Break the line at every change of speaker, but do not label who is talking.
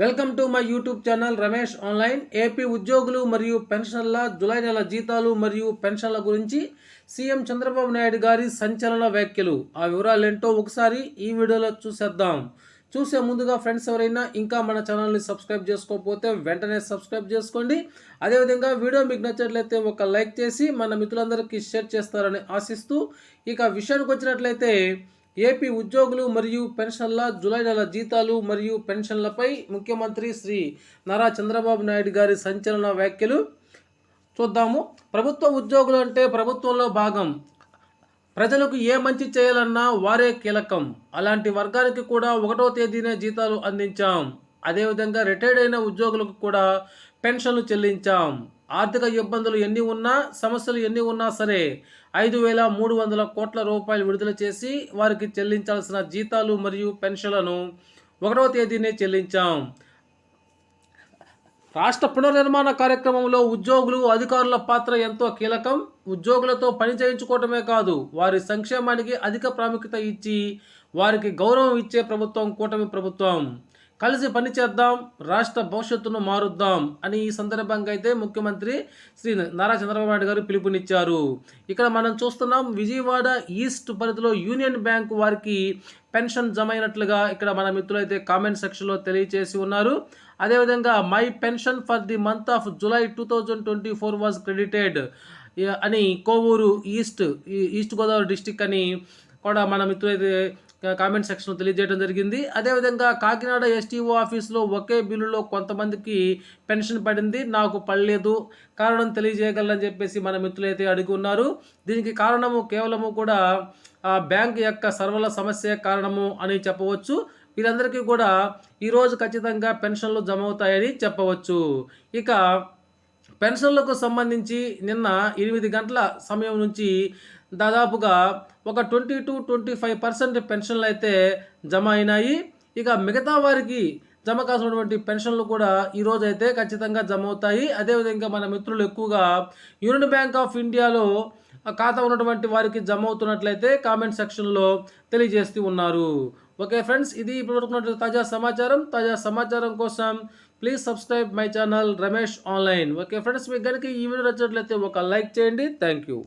Welcome to my YouTube channel Ramesh online. AP ఉద్యోగులు మరియు పెన్షన్ల జులై నెల జీతాలు మరియు పెన్షన్ల గురించి సీఎం చంద్రబాబు నాయుడు గారి సంచలన వ్యాఖ్యలు. ఆ వివరాలు ఏంటో ఒకసారి ఈ వీడియోలో చూసేద్దాం. చూసే ముందుగా ఫ్రెండ్స్ ఎవరైనా ఇంకా మన ఛానల్ని సబ్స్క్రైబ్ చేసుకోకపోతే వెంటనే సబ్స్క్రైబ్ చేసుకోండి. అదేవిధంగా వీడియో మీకు నచ్చినట్లయితే ఒక లైక్ చేసి మన మిత్రులందరికీ షేర్ చేస్తారని ఆశిస్తూ ఇక విషయానికి వచ్చినట్లయితే ఏపీ ఉద్యోగులు మరియు పెన్షన్ల జూలై నెల జీతాలు మరియు పెన్షన్లపై ముఖ్యమంత్రి శ్రీ నారా చంద్రబాబు నాయుడు గారి సంచలన వ్యాఖ్యలు చూద్దాము. ప్రభుత్వ ఉద్యోగులు అంటే ప్రభుత్వంలో భాగం. ప్రజలకు ఏ మంచి చేయాలన్నా వారే కీలకం. అలాంటి వర్గానికి కూడా ఒకటో తేదీనే జీతాలు అందించాం. అదేవిధంగా రిటైర్డ్ అయిన ఉద్యోగులకు కూడా పెన్షన్లు చెల్లించాం. ఆర్థిక ఇబ్బందులు ఎన్ని ఉన్నా సమస్యలు ఎన్ని ఉన్నా సరే ఐదు వేల మూడు వందల కోట్ల రూపాయలు విడుదల చేసి వారికి చెల్లించాల్సిన జీతాలు మరియు పెన్షన్లను ఒకటవ తేదీనే చెల్లించాం. రాష్ట్ర పునర్నిర్మాణ కార్యక్రమంలో ఉద్యోగులు అధికారుల పాత్ర ఎంతో కీలకం. ఉద్యోగులతో పని చేయించుకోవటమే కాదు వారి సంక్షేమానికి అధిక ప్రాముఖ్యత ఇచ్చి వారికి గౌరవం ఇచ్చే ప్రభుత్వం కూటమి ప్రభుత్వం. కలిసి పనిచేద్దాం రాష్ట్ర భవిష్యత్తును మారుద్దాం అని ఈ సందర్భంగా అయితే ముఖ్యమంత్రి శ్రీ నారా చంద్రబాబు నాయుడు గారు పిలుపునిచ్చారు. ఇక్కడ మనం చూస్తున్నాం విజయవాడ ఈస్ట్ పరిధిలో యూనియన్ బ్యాంక్ వారికి పెన్షన్ జమ అయినట్లుగా ఇక్కడ మన మిత్రులైతే కామెంట్ సెక్షన్లో తెలియజేసి ఉన్నారు. అదేవిధంగా my pension for the month of July two thousand twenty four was credited అని Kovur east east Godavari district అని కూడా మన మిత్రులైతే కామెంట్ సెక్షన్ తెలియజేయడం జరిగింది. అదేవిధంగా కాకినాడ ఎస్టీఓ ఆఫీస్లో ఒకే బిల్లులో కొంతమందికి పెన్షన్ పడింది. నాకు పడలేదు. కారణం తెలియజేయగలరని చెప్పేసి మన మిత్రులైతే అడిగి ఉన్నారు. దీనికి కారణము కేవలము కూడా బ్యాంక్ యొక్క సర్వల సమస్య కారణము అని చెప్పవచ్చు. వీరందరికీ కూడా ఈరోజు ఖచ్చితంగా పెన్షన్లు జమ అవుతాయని చెప్పవచ్చు. ఇక పెన్షన్లకు సంబంధించి నిన్న ఎనిమిది గంటల సమయం నుంచి దాదాపుగా ఒక twenty to twenty five percent పెన్షన్లు అయితే జమ అయినాయి. ఇక మిగతా వారికి జమ కాసినటువంటి పెన్షన్లు కూడా ఈరోజు అయితే ఖచ్చితంగా జమ అవుతాయి. అదేవిధంగా మన మిత్రులు ఎక్కువగా యూనియన్ బ్యాంక్ ఆఫ్ ఇండియాలో ఖాతా ఉన్నటువంటి వారికి జమ అవుతున్నట్లయితే కామెంట్ సెక్షన్లో తెలియజేస్తూ ఉన్నారు. ఓకే ఫ్రెండ్స్ ఇది ఇప్పుడు తాజా సమాచారం. తాజా సమాచారం కోసం please subscribe my channel Ramesh online. Okay friends మీకు కనుక ఈ వీడియో నచ్చినట్లయితే ఒక లైక్ చేయండి. Thank you.